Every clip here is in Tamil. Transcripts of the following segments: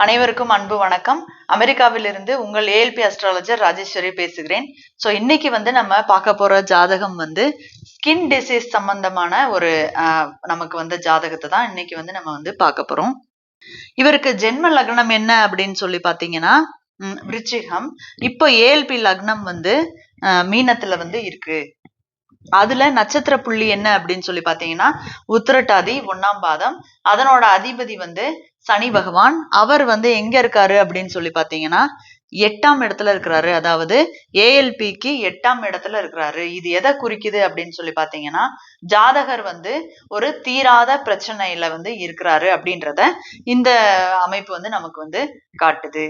அனைவருக்கும் அன்பு வணக்கம். அமெரிக்காவிலிருந்து உங்கள் ஏஎல்பி அஸ்ட்ராலஜர் ராஜேஸ்வரி பேசுகிறேன். ஸோ இன்னைக்கு வந்து நம்ம பார்க்க போற ஜாதகம் வந்து ஸ்கின் டிசீஸ் சம்பந்தமான ஒரு ஆஹ், நமக்கு வந்த ஜாதகத்தை தான் இன்னைக்கு வந்து நம்ம வந்து பார்க்க போறோம். இவருக்கு ஜென்ம லக்னம் என்ன அப்படின்னு சொல்லி பார்த்தீங்கன்னா விருச்சிகம். இப்போ ஏஎல்பி லக்னம் வந்து மீனத்துல வந்து இருக்கு. அதுல நட்சத்திர புள்ளி என்ன அப்படின்னு சொல்லி பாத்தீங்கன்னா உத்திரட்டாதி ஒண்ணாம் பாதம். அதனோட அதிபதி வந்து சனி பகவான். அவர் வந்து எங்க இருக்காரு அப்படின்னு சொல்லி பாத்தீங்கன்னா எட்டாம் இடத்துல இருக்கிறாரு. அதாவது ஏஎல்பிக்கு எட்டாம் இடத்துல இருக்கிறாரு. இது எதை குறிக்குது அப்படின்னு சொல்லி பாத்தீங்கன்னா ஜாதகர் வந்து ஒரு தீராத பிரச்சனையில வந்து இருக்கிறாரு அப்படின்றத இந்த அமைப்பு வந்து நமக்கு வந்து காட்டுது.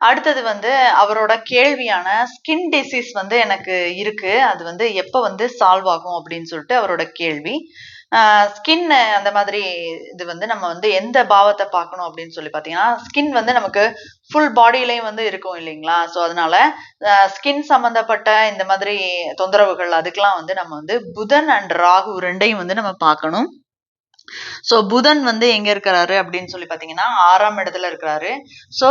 அடுத்தது வந்து அவரோட கேள்வியான ஸ்கின் டிசீஸ் வந்து எனக்கு இருக்கு. அது வந்து எப்போ வந்து சால்வ் ஆகும் அப்படின்னு சொல்லிட்டு அவரோட கேள்வி. ஸ்கின் அந்த மாதிரி இது வந்து நம்ம வந்து எந்த பாவத்தை பார்க்கணும் அப்படின்னு சொல்லி பார்த்தீங்கன்னா ஸ்கின் வந்து நமக்கு ஃபுல் பாடியிலையும் வந்து இருக்கும் இல்லைங்களா? ஸோ அதனால ஸ்கின் சம்மந்தப்பட்ட இந்த மாதிரி தொந்தரவுகள் அதுக்கெல்லாம் வந்து நம்ம வந்து புதன் அண்ட் ராகு ரெண்டையும் வந்து நம்ம பார்க்கணும். சோ புதன் வந்து எங்க இருக்கிறாரு அப்படின்னு சொல்லி பாத்தீங்கன்னா ஆறாம் இடத்துல இருக்கிறாரு. ஸோ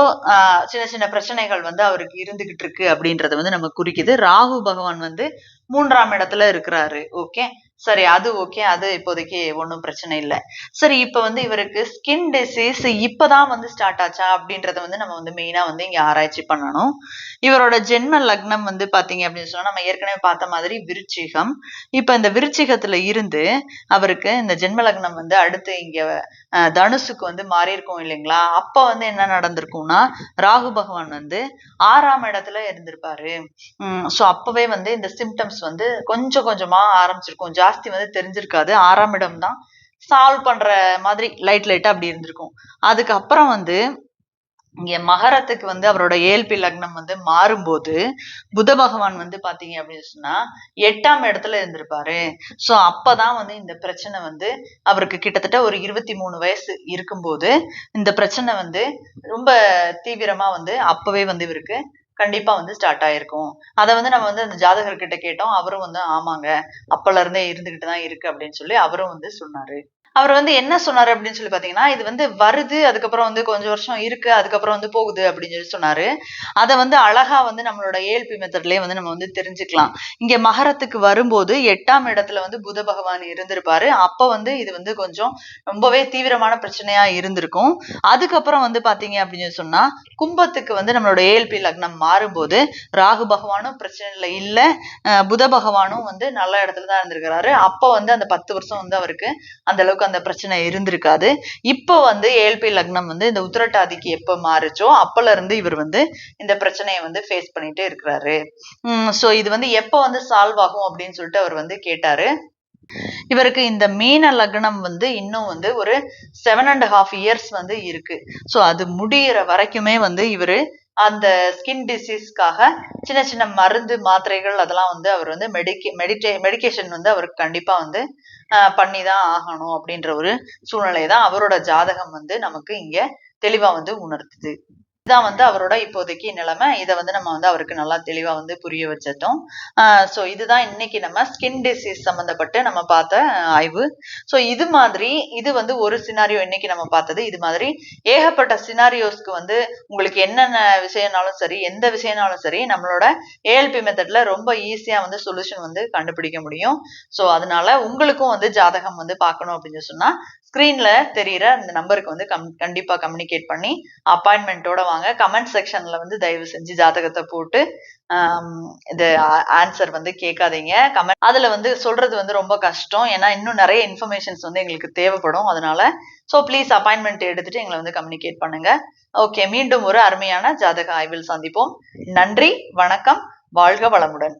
சின்ன சின்ன பிரச்சனைகள் வந்து அவருக்கு இருந்துகிட்டு இருக்கு அப்படின்றத வந்து நம்ம குறிக்குது. ராகு பகவான் வந்து மூன்றாம் இடத்துல இருக்கிறாரு. ஓகே சரி அது ஓகே அது இப்போதைக்கு ஒன்றும் பிரச்சனை இல்லை. சரி இப்போ வந்து இவருக்கு ஸ்கின் டிசீஸ் இப்பதான் வந்து ஸ்டார்ட் ஆச்சா அப்படின்றத வந்து நம்ம வந்து மெயினா வந்து இங்க ஆராய்ச்சி பண்ணணும். இவரோட ஜென்ம லக்னம் வந்து பாத்தீங்க அப்படின்னு சொன்னா நம்ம ஏற்கனவே பார்த்த மாதிரி விருச்சிகம். இப்போ இந்த விருச்சிகத்தில் இருந்து அவருக்கு இந்த ஜென்ம லக்னம் வந்து அடுத்து இங்க தனுசுக்கு வந்து மாறி இருக்கும் இல்லைங்களா? அப்ப வந்து என்ன நடந்திருக்கும்னா ராகு பகவான் வந்து ஆறாம் இடத்துல இருந்திருப்பாரு. ஸோ அப்பவே வந்து இந்த சிம்டம்ஸ் வந்து கொஞ்சம் கொஞ்சமா ஆரம்பிச்சிருக்கும். ஜாஸ்தி வந்து தெரிஞ்சிருக்காது. ஆறாம் இடம் தான். சால்வ் பண்ற மாதிரி லைட் லைட்டா அப்படி இருந்திருக்கும். அதுக்கப்புறம் வந்து இங்க மகரத்துக்கு வந்து அவரோட ஏல்பி லக்னம் வந்து மாறும்போது புத பகவான் வந்து பாத்தீங்க அப்படின்னு சொன்னா எட்டாம் இடத்துல இருந்திருப்பாரு. சோ அப்பதான் வந்து இந்த பிரச்சனை வந்து அவருக்கு கிட்டத்தட்ட ஒரு இருபத்தி மூணு வயசு இருக்கும்போது இந்த பிரச்சனை வந்து ரொம்ப தீவிரமா வந்து அப்பவே வந்து இவருக்கு கண்டிப்பா வந்து ஸ்டார்ட் ஆயிருக்கும். அதை வந்து நம்ம வந்து அந்த ஜாதகர்கிட்ட கேட்டோம். அவரும் வந்து ஆமாங்க அப்பல இருந்தே இருந்துகிட்டு தான் இருக்கு அப்படின்னு சொல்லி அவரும் வந்து சொன்னாரு. அவர் வந்து என்ன சொன்னாரு அப்படின்னு சொல்லி பாத்தீங்கன்னா இது வந்து வருது அதுக்கப்புறம் வந்து கொஞ்சம் வருஷம் இருக்கு அதுக்கப்புறம் வந்து போகுது அப்படின்னு சொல்லி சொன்னாரு. அதை வந்து அழகா வந்து நம்மளோட ஏஎல்பி மெத்தட்லயே வந்து நம்ம வந்து தெரிஞ்சுக்கலாம். இங்க மகரத்துக்கு வரும்போது எட்டாம் இடத்துல வந்து புத பகவான் இருந்திருப்பாரு. அப்ப வந்து இது வந்து கொஞ்சம் ரொம்பவே தீவிரமான பிரச்சனையா இருந்திருக்கும். அதுக்கப்புறம் வந்து பாத்தீங்க அப்படின்னு சொன்னா கும்பத்துக்கு வந்து நம்மளோட ஏஎல்பி லக்னம் மாறும்போது ராகு பகவானும் பிரச்சனைல இல்ல புத பகவானும் வந்து நல்ல இடத்துல தான் இருந்திருக்கிறாரு. அப்ப வந்து அந்த பத்து வருஷம் வந்து அவருக்கு அந்த அளவுக்கு அந்த பிரச்சனை இருந்திருக்காது. இப்போ வந்து ஏழ்பி லக்னம் வந்து இந்த உத்திரட்டாதிக்கு எப்ப மாறுச்சோ அப்பல இருந்து இவர் வந்து இந்த பிரச்சனையை வந்து ஃபேஸ் பண்ணிட்டு இருக்கிறாரு. ஸோ இது வந்து எப்போ வந்து சால்வ் ஆகும் அப்படின்னு சொல்லிட்டு அவர் வந்து கேட்டாரு. இவருக்கு இந்த மீன லக்னம் வந்து இன்னும் வந்து ஒரு செவன் அண்ட் ஹாஃப் இயர்ஸ் வந்து இருக்கு. ஸோ அது முடியிற வரைக்குமே வந்து இவரு அந்த ஸ்கின் டிசீஸ்க்காக சின்ன சின்ன மருந்து மாத்திரைகள் அதெல்லாம் வந்து அவர் வந்து மெடிக்கே மெடிடே மெடிகேஷன் வந்து அவருக்கு கண்டிப்பாக வந்து பண்ணி தான் ஆகணும் அப்படின்ற ஒரு சூழ்நிலை தான் அவரோட ஜாதகம் வந்து நமக்கு இங்கே தெளிவாக வந்து உணர்த்துது. இதுதான் வந்து அவரோட இப்போதைக்கு நிலைமை. இதை வந்து நம்ம வந்து அவருக்கு நல்லா தெளிவா வந்து புரிய வச்சிட்டோம். ஸோ இதுதான் இன்னைக்கு நம்ம ஸ்கின் டிசீஸ் சம்மந்தப்பட்டு நம்ம பார்த்த ஆய்வு. ஸோ இது மாதிரி இது வந்து ஒரு சினாரியோ இன்னைக்கு நம்ம பார்த்தது. இது மாதிரி ஏகப்பட்ட சினாரியோஸ்க்கு வந்து உங்களுக்கு என்னென்ன விஷயம்னாலும் சரி எந்த விஷயம்னாலும் சரி நம்மளோட ஏஎல்பி மெத்தட்ல ரொம்ப ஈஸியா வந்து சொல்யூஷன் வந்து கண்டுபிடிக்க முடியும். ஸோ அதனால உங்களுக்கும் வந்து ஜாதகம் வந்து பார்க்கணும் அப்படின்னு சொன்னா ஸ்க்ரீன்ல தெரியிற அந்த நம்பருக்கு வந்து கம் கண்டிப்பா கம்யூனிகேட் பண்ணி அப்பாயின்மெண்ட்டோட வாங்க. கமெண்ட் செக்ஷன்ல வந்து தயவு செஞ்சு ஜாதகத்தை போட்டு இந்த இது ஆன்சர் வந்து கேட்காதீங்க. கமெண்ட் அதுல வந்து சொல்றது வந்து ரொம்ப கஷ்டம். ஏன்னா இன்னும் நிறைய இன்ஃபர்மேஷன்ஸ் வந்து எங்களுக்கு தேவைப்படும். அதனால ஸோ ப்ளீஸ் அப்பாயின்மெண்ட் எடுத்துட்டு எங்களை வந்து கம்யூனிகேட் பண்ணுங்க. ஓகே மீண்டும் ஒரு அருமையான ஜாதக ஆய்வில் சந்திப்போம். நன்றி வணக்கம். வாழ்க வளமுடன்.